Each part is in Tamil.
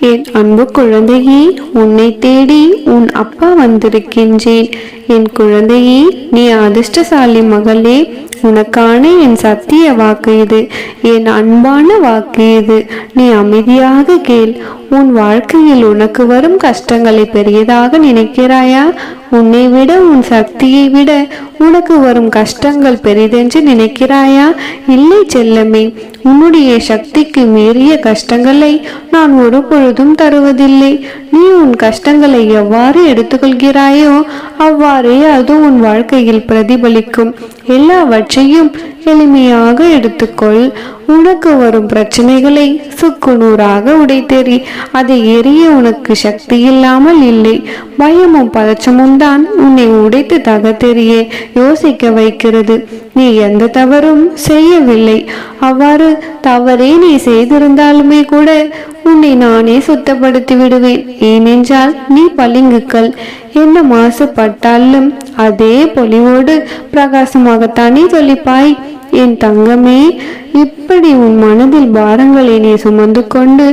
என் அன்பு குழந்தையே உன்னை தேடி உன் அப்பா வந்திருக்கின்றேன். என் குழந்தையே நீ அதிர்ஷ்டசாலி மகளே உனக்கான என் சத்திய வாக்கு இது. என் அன்பான வாக்கு இது. நீ அமைதியாக கேள். உன் வாழ்க்கையில் உனக்கு வரும் கஷ்டங்களை பெரியதாக நினைக்கிறாயா? உன்னை விட உன் சக்தியை விட உனக்கு வரும் கஷ்டங்கள் பெரிதென்று நினைக்கிறாயா? இல்லை செல்லமே உன்னுடைய சக்திக்கு மீறிய கஷ்டங்களை நான் ஒரு பொழுதும் தருவதில்லை. நீ உன் கஷ்டங்களை எவ்வாறு எடுத்துக்கொள்கிறாயோ அவ்வாறே அது உன் வாழ்க்கையில் பிரதிபலிக்கும். எல்லாவற்றையும் எளிமையாக எடுத்துக்கொள். உனக்கு வரும் பிரச்சனைகளை சுக்குநூறாக உடைத்தெறி அதை எரிய உனக்கு சக்தி இல்லாமல் இல்லை. பயமும் பதச்சமும் தான் உன்னை உடைத்து தகத்தெறிய யோசிக்க வைக்கிறது. நீ எந்த தவறும் செய்யவில்லை. அவ்வாறு தவறே நீ செய்திருந்தாலுமே கூட உன்னை நானே சுத்தப்படுத்தி விடுவேன். ஏனென்றால் நீ பளிங்குக்கள். என்ன மாசுபட்டாலும் அதே பொலிவோடு பிரகாசமாகத்தானே சொல்லிப்பாய் என் தங்கமே இப்படி உன் மனதில் பாரங்களை நீ சுமந்து கொண்டு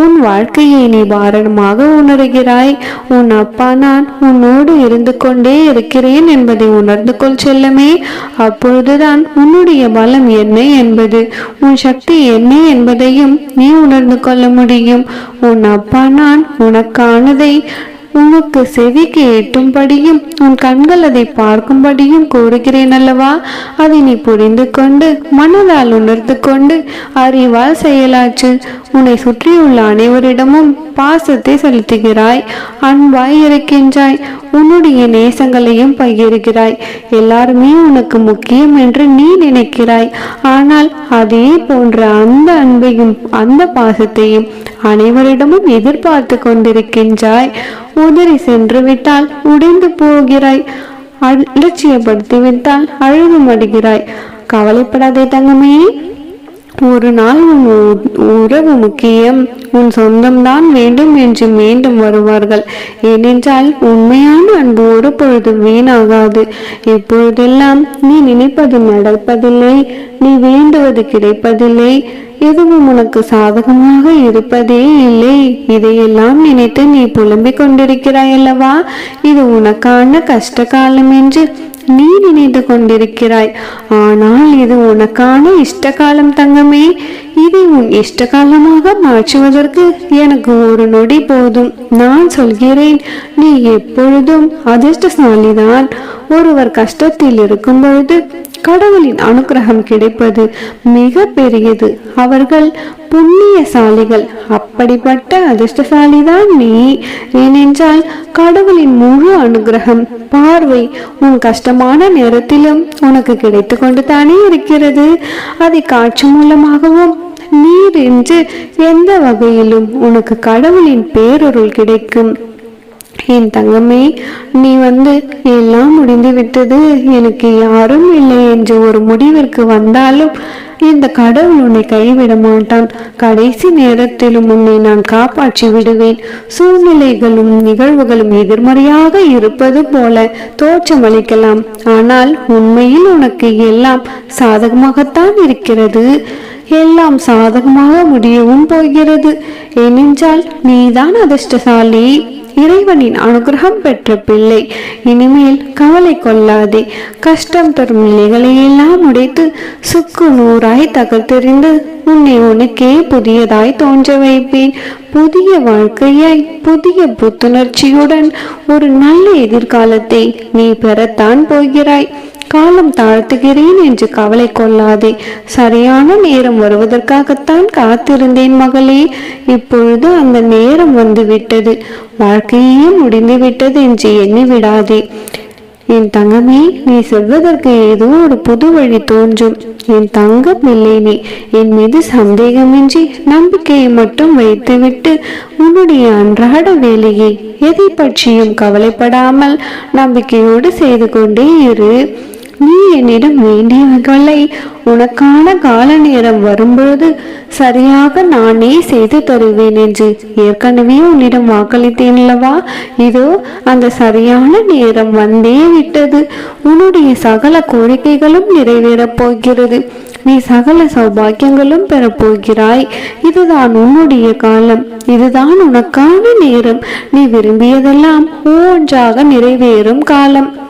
உன் வாழ்க்கையை நீ பாரமாக உணர்கிறாய். உன் அப்பா நான் உன்னோடு இருந்து கொண்டே இருக்கிறேன் என்பதை உணர்ந்து கொள் செல்லமே. அப்பொழுதுதான் உன்னுடைய பலம் என்ன என்பது உன் சக்தி என்ன என்பதையும் நீ உணர்ந்து கொள்ள முடியும். உன் அப்பா நான் உனக்கானதை உனக்கு செவிக்கு எட்டும்படியும் உன் கண்கள் அதை பார்க்கும்படியும் கூறுகிறேன் அல்லவா? அதை நீ புரிந்து கொண்டு மனதால் உணர்ந்து கொண்டு அறிவால் செயலாற்று. உன்னை சுற்றியுள்ள அனைவரிடமும் பாசத்தை செலுத்துகிறாய். அன்பாய் இருக்கின்றாய். உன்னுடைய நேசங்களையும் பகிர்கிறாய். எல்லாருமே உனக்கு முக்கியம் என்று நீ நினைக்கிறாய். ஆனால் அதே போன்ற அந்த அன்பையும் அந்த பாசத்தையும் அனைவரிடமும் எதிர்பார்த்து கொண்டிருக்கின்றாய். உதறி சென்று விட்டால் உடைந்து போகிறாய். அலட்சியப்படுத்தி விட்டால் அழுது மடுகிறாய் கவலைப்படாதே தங்கமே. ஒரு நாள் உன் உறவு முக்கியம். உன் சொந்தம்தான் வேண்டும் என்று மீண்டும் வருவார்கள். ஏனென்றால் உண்மையான அன்பு ஒரு பொழுது வீணாகாது. இப்பொழுதெல்லாம் நீ நினைப்பது நடப்பதில்லை நீ வேண்டுவது கிடைப்பதில்லை எதுவும் உனக்கு சாதகமாக இருப்பதே இல்லை. இதையெல்லாம் நினைத்து நீ புலம்பிக் கொண்டிருக்கிறாய் அல்லவா? இது உனக்கான கஷ்ட காலம் என்று நீ நினைத்து கொண்டிருக்கிறாய் ஆனால் இது உனக்கான இஷ்ட காலம் தங்கமே. இதை உன் இஷ்ட காலமாக மாற்றுவதற்கு எனக்கு ஒரு நொடி போதும். நான் சொல்கிறேன் நீ எப்பொழுதும் அதிர்ஷ்டசாலிதான். ஒருவர் கஷ்டத்தில் இருக்கும் பொழுது கடவுளின் அனுக்கிரகம் கிடைப்பது மிக பெரியது. அவர்கள் புண்ணியசாலிகள். அப்படிப்பட்ட அதிர்ஷ்டசாலிதான் நீ. ஏனென்றால் கடவுளின் முழு அனுகிரகம் பார்வை உன் கஷ்டமான நேரத்திலும் உனக்கு கிடைத்து கொண்டு தானே இருக்கிறது. அதை காட்சி மூலமாகவும் நீர் என்று எந்த வகையிலும் உனக்கு கடவுளின் பேரொருள் கிடைக்கும். என் தங்கமே நீ வந்து எல்லாம் முடிந்து விட்டது எனக்கு யாரும் இல்லை என்று ஒரு முடிவிற்கு வந்தாலும் இந்த கடவுள் உன்னை கைவிட மாட்டான். கடைசி நேரத்திலும் உன்னை நான் காப்பாற்றி விடுவேன். சூழ்நிலைகளும் நிகழ்வுகளும் எதிர்மறையாக இருப்பது போல தோற்றமளிக்கலாம் ஆனால் உண்மையில் உனக்கு எல்லாம் சாதகமாகத்தான் இருக்கிறது. எல்லாம் சாதகமாக முடியவும் போகிறது. ஏனென்றால் நீதான் அதிர்ஷ்டசாலி. இறைவனின் அனுகிரகம் பெற்ற பிள்ளை. இனிமேல் கவலை கொள்ளாதே. கஷ்டம் தரும் நிலைகளை எல்லாம் உடைத்து சுக்கு நூறாய் தகர்த்தெறிந்து உன்னை உனக்கே புதியதாய் தோன்ற வைப்பேன் புதிய வாழ்க்கையாய் புதிய புத்துணர்ச்சியுடன் ஒரு நல்ல எதிர்காலத்தை நீ பெறத்தான் போகிறாய். காலம் தாழ்த்துகிறேன் என்று கவலை கொள்ளாதே. சரியான நேரம் வருவதற்காகத்தான் காத்திருந்தேன் மகளே. இப்பொழுது அந்த நேரம் வந்து விட்டது வாழ்க்கையே முடிந்து விட்டது என்று எண்ணி விடாதே என் தங்கமே நீ செல்வதற்கு ஏதோ ஒரு புது வழி தோன்றும். என் தங்க பிள்ளை நீ. என் மீது சந்தேகமின்றி நம்பிக்கையை மட்டும் வைத்துவிட்டு உன்னுடைய அன்றாட வேலையை எதை பற்றியும் கவலைப்படாமல் நம்பிக்கையோடு செய்து கொண்டே இரு. நீ என்னிடம் வேண்டியவர்களை உனக்கான கால நேரம் வரும்பொழுது சரியாக நானே செய்து தருவேன் என்று ஏற்கனவே உன்னிடம் வாக்களித்தேன் அல்லவா இதோ அந்த சரியான நேரம் வந்தே விட்டது. உன்னுடைய சகல கோரிக்கைகளும் நிறைவேறப் போகிறது. நீ சகல சௌபாக்கியங்களும் பெறப்போகிறாய் இதுதான் உன்னுடைய காலம். இதுதான் உனக்கான நேரம். நீ விரும்பியதெல்லாம் ஒவ்வொன்றாக நிறைவேறும் காலம்.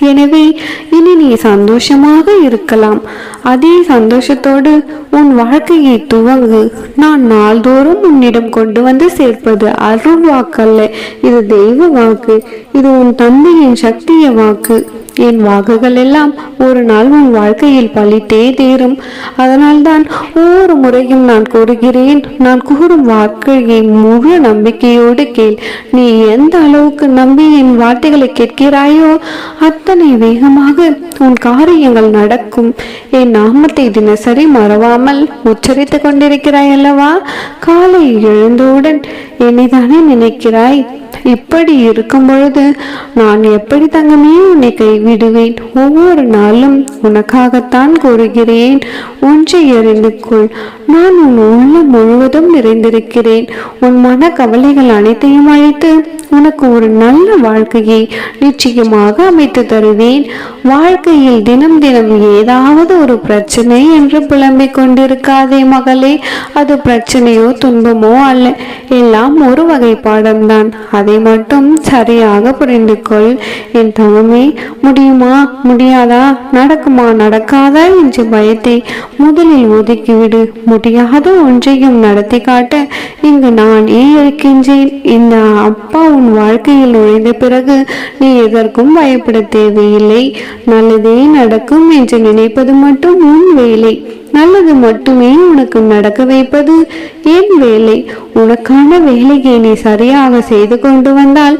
எனவே இனி நீ சந்தோஷமாக இருக்கலாம். அதே சந்தோஷத்தோடு உன் வாழ்க்கையை துவங்கு. நான் நாள்தோறும் உன்னிடம் கொண்டு வந்து சேர்ப்பது அருள் வாக்கல்ல இது தெய்வ வாக்கு. இது உன் தந்தையின் சக்திய வாக்கு. என் வாக்குகள் எல்லாம் ஒரு நாள் உன் வாழ்க்கையில் பழித்தே தீரும். அதனால்தான் ஒவ்வொரு முறையும் நான் கூறுகிறேன் நான் கூறும் வாக்கையை முழு நம்பிக்கையோடு கேள். நீ எந்த அளவுக்கு நம்பி என் வார்த்தைகளை கேட்கிறாயோ அத்தனை வேகமாக உன் காரியங்கள் நடக்கும். என் நாமத்தை தினசரி மறவாமல் உச்சரித்து கொண்டிருக்கிறாய் அல்லவா? காலை எழுந்தவுடன் என்னைதானே நினைக்கிறாய்? இப்படி இருக்கும் பொழுது நான் எப்படி தங்கமே உன்னை கைவிடுவேன்? ஒவ்வொரு நாளும் உனக்காகத்தான் கூறுகிறேன். ஒன்றை அறிந்து கொள். நான் உன் உள்ளம் முழுவதும் நிறைந்திருக்கிறேன். உன் மன கவலைகள் அனைத்தையும் அழைத்து உனக்கு ஒரு நல்ல வாழ்க்கையை நிச்சயமாக அமைத்து தருவேன். வாழ்க்கையில் தினம் தினம் ஏதாவது ஒரு பிரச்சனை என்று புலம்பிக் கொண்டிருக்காதே மகளே. அது பிரச்சனையோ துன்பமோ அல்ல. எல்லாம் ஒரு வகை பாடம்தான் அதை மட்டும் சரியாக புரிந்து கொள் என் தங்கமே முடியுமா? முடியாதா? நடக்குமா? நடக்காதா? என்ற பயத்தை முதலில் ஒதுக்கிவிடு. முடியாத ஒன்றையும் நடத்தி காட்ட இங்கு நான் ஏன் இருக்கின்றேன்? இந்த அப்பா உன் வாழ்க்கையில் நுழைந்த பிறகு நீ எதற்கும் பயப்பட தேவையில்லை. நல்லதே நடக்கும் என்று நினைப்பது மட்டும் உன் வேலை. நல்லது மட்டுமே உனக்கு நடக்க வைப்பது. என் வேலை. உனக்கான வேலையை நீ சரியாக செய்து கொண்டு வந்தால்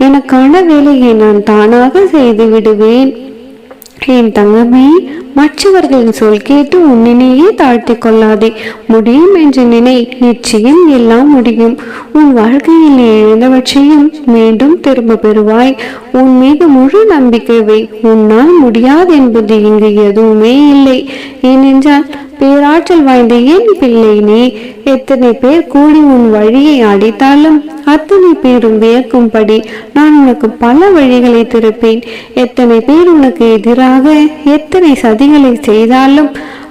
எனக்கான வேலையை நான் தானாக செய்து விடுவேன். என் தங்கமே மற்றவர்களின் சொல் கேட்டு உன்னினையே தாழ்த்தி கொள்ளாதே. முடியும் என்று நினை நிச்சயம் எல்லாம் முடியும். உன் வாழ்க்கையில் நீ இழந்தவற்றையும் மீண்டும் திரும்ப பெறுவாய். உன் மீது முழு நம்பிக்கை வை. உன்னால் முடியாது என்பது இங்கு எதுவுமே இல்லை. ஏனென்றால் பேராற்றல் வாய்ந்த என் பிள்ளை நீ எத்தனை பேர் கூடி உன் வழியை அடித்தாலும் அத்தனை பேரும் வியக்கும்படி நான் உனக்கு பல வழிகளை திறப்பேன். எத்தனை பேர் உனக்கு எதிராக எத்தனை சதிகளை செய்தாலும்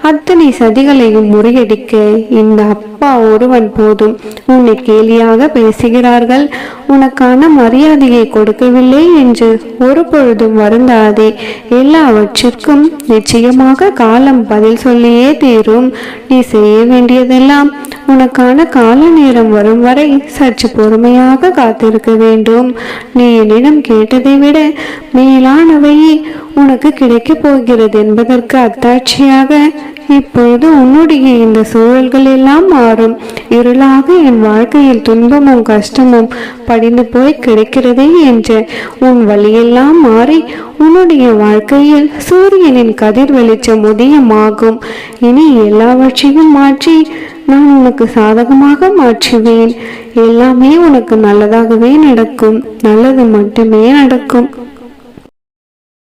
அத்தனை சதிகளையும் முறியடிக்க இந்த அப்பா ஒருவன் போதும். உன்னை கேலியாக பேசுகிறார்கள். உனக்கான மரியாதையை கொடுக்கவில்லை என்று ஒரு பொழுதும் வருந்தாதே. எல்லாவற்றிற்கும் நிச்சயமாக காலம் பதில் சொல்லியே தீரும். நீ செய்ய வேண்டியதெல்லாம் உனக்கான கால நேரம் வரும் வரை சற்று பொறுமையாக காத்திருக்க வேண்டும். நீ என்னிடம் கேட்டதை விட மேலானவையே உனக்கு கிடைக்கப் போகிறது என்பதற்கு அத்தாட்சியாக இப்பொழுது உன்னுடைய இந்த சூழல்கள் எல்லாம் மாறும். இருளாக என் வாழ்க்கையில் துன்பமும் கஷ்டமும் படிந்து போய் கிடைக்கிறதே என்று. உன் வழியெல்லாம் மாறி உன்னுடைய வாழ்க்கையில் சூரியனின் கதிர் வெளிச்சம் உதயமாகும். இனி எல்லாவற்றையும் மாற்றி நான் உனக்கு சாதகமாக மாற்றுவேன். எல்லாமே உனக்கு நல்லதாகவே நடக்கும். நல்லது மட்டுமே நடக்கும்.